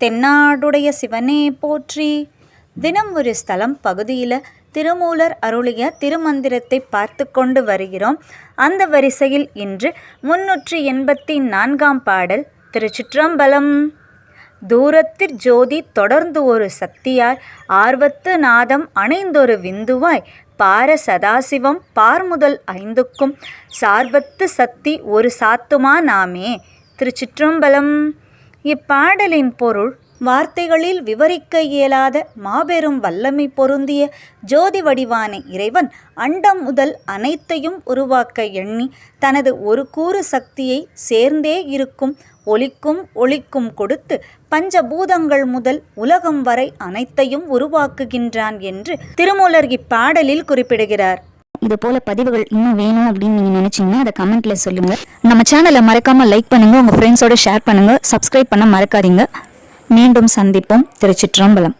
தென்னாடுடைய சிவனே போற்றி. தினம் ஒரு ஸ்தலம் பகுதியில் திருமூலர் அருளிய திருமந்திரத்தை பார்த்து கொண்டு வருகிறோம். அந்த வரிசையில் இன்று முன்னூற்றி எண்பத்தி நான்காம் பாடல் திருச்சிற்றம்பலம். தூரத்திற் ஜோதி தொடர்ந்து ஒரு சக்தியாய் ஆர்வத்து நாதம் அணைந்தொரு விந்துவாய் பார சதாசிவம் பார்முதல் ஐந்துக்கும் சார்பத்து சக்தி ஒரு சாத்துமா நாமே. திருச்சிற்றம்பலம். இப்பாடலின் பொருள் வார்த்தைகளில் விவரிக்க இயலாத மாபெரும் வல்லமை பொருந்திய ஜோதி வடிவான இறைவன் அண்டம் முதல் அனைத்தையும் உருவாக்க எண்ணி தனது ஒரு கூறு சக்தியை சேர்ந்தே இருக்கும் ஒளிக்கும் ஒளிக்கும் கொடுத்து பஞ்சபூதங்கள் முதல் உலகம் வரை அனைத்தையும் உருவாக்குகின்றான் என்று திருமூலர் இப்பாடலில் குறிப்பிடுகிறார். இது போல பதிவுகள் இன்னும் வேணும் அப்படின்னு நீங்க நினைச்சீங்கன்னா அதை கமெண்ட்ல சொல்லுங்க. நம்ம சேனலை மறக்காம லைக் பண்ணுங்க உங்க ஃப்ரெண்ட்ஸோட ஷேர் பண்ணுங்க சப்ஸ்கிரைப் பண்ண மறக்காதீங்க. மீண்டும் சந்திப்போம். திருச்சிற்றம்பலம்.